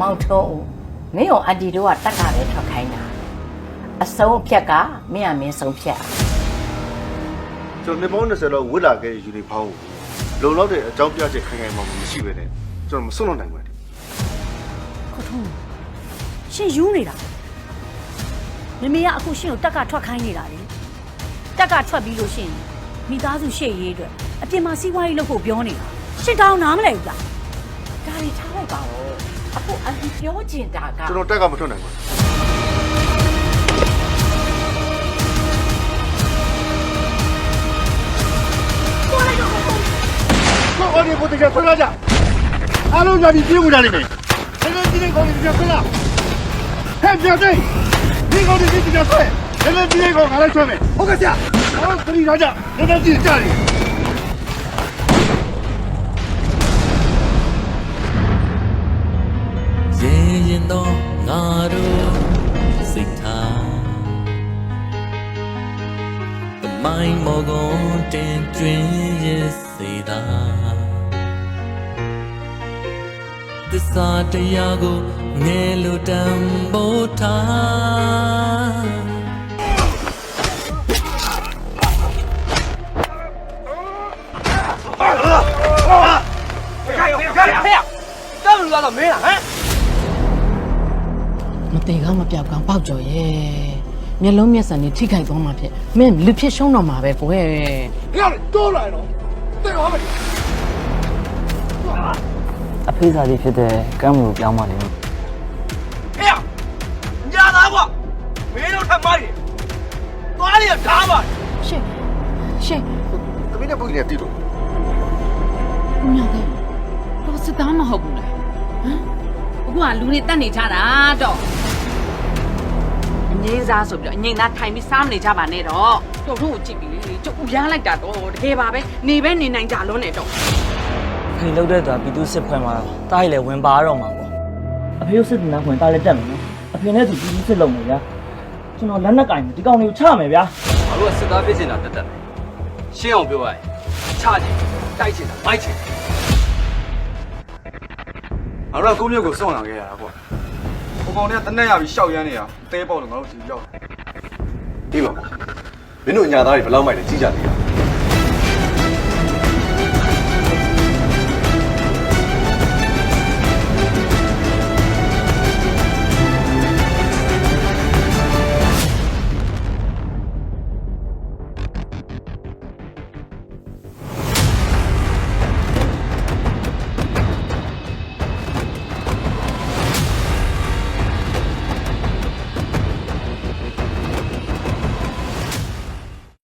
မောင်ထုံးဦးမင်းကိုအန်တီတို့ကတက်ကပဲထွက်ခိုင်းတာအဆုံးအဖြတ်ကမင်းကမင်းဆုံးဖြတ်ကျွန်တော်နှစ်ပေါင်း20လောက်ဝစ်လာခဲ့တဲ့ယူနီဖောင်းကိုလုံလောက်တဲ့အကြောင်းပြချက်ခိုင်ခိုင်မာမာမရှိပဲနဲ့ကျွန်တော်မစွန့်လွတ်နိုင်ပါဘူးခေါထုံးရှင်ယူနေတာမမေကအခုရှင်ကိုတက်ကထွက်ခိုင်းနေတာလေတက်ကထွက်ပြီးလို့ရှင်မိသားစုရှေ့ရေးအတွက်အပြင်မှာစီးပွားရေးလုပ်ဖို့ပြောနေတာရှင်တောင်းနားမလဲဘူးလားဒါတွေထားလိုက်ပါဦး အခုအန်တီပြောချင်တာကကျွန်တော်တက်ကမထွက်နိုင်ပါဘူးကိုအော်ဒီဘုတ်ကထွက်လာကြအားလုံးညာဒီပြေးမှုကြလိမ့်မယ်ဆယ်ကြီးနေကောင်းဒီပြထွက်လာဟဲ့ပြတဲ့ဒီကောင်းဒီပြထွက်ဆယ်ကြီးနေကောင်းငါလည်းဆွဲမယ်ဟုတ်ကဲ့ဆရာဟောခရီးထားကြလက်လက်ကြီးကြတယ် မိုင်းမောကုန်တင်ကျွင်းရစေတာသစ္စာတရားကိုငယ်လိုတန်ဖိုးထားမသေးကောင်းမပြောက်ကောင်းပေါက်ကြော်ရဲ့ မျက်လုံးမျက်စံတွေထိခိုက်သွားမှာဖြစ်မင်းလူဖြစ်ရှုံးတော့မှာပဲကွယ် အဖေးစားကြီးဖြစ်တဲ့ကမ်းမလို့ပြောင်းပါလိမ့်မယ် 哎呀，你家拿过，没有他妈的，哪里有打吧？ ရှေ့ရှေ့ သမီးနဲ့ပုတ်နေတိလို့ ညောင်ကတော့စစ်သားမဟုတ်ဘူးလားဟမ်အခုကလူတွေတက်နေကြတာတော့ အငိမ့်စားဆိုပြီးတော့အငိမ့်သားထိုင်ပြီးစားမနေကြပါနဲ့တော့တို့တို့ကိုကြည့်ပြီးလေကျုပ်ဦးရမ်းလိုက်တာတော့တကယ်ပါပဲနေပဲနေနိုင်ကြလုံးနဲ့တော့ဖေလှုပ်တဲ့သူကပြည်သူစစ်ဖွဲ့မှာတားရည်လည်းဝင်ပါတော့မှာပေါ့အဖေကိုစစ်တင်တဲ့ဝင်တားလည်းတက်မယ်နော်အဖေနဲ့သူပြည်သူစစ်လုပ်မယ်ဗျာကျွန်တော်လက်နက်ကင်ဒီကောင်လေးကိုချမယ်ဗျာငါတို့ကစစ်သားဖြစ်နေတာတက်တက်ပဲရှင်းအောင်ပြောရရင်ချချင်တိုက်ချင်တာမိုက်ချင်ငါတို့ကကိုမျိုးကိုစွန့်လာခဲ့ရတာပေါ့ဟို ကောင်တွေကတနက်ရပြီးရှောက်ရမ်းနေတာတဲပေါက်လို့ငါတို့ဒီရောက်ဒီပါမင်းတို့ညာသားတွေဘယ်လောက်မိုက်လဲကြီးကြသေးတာ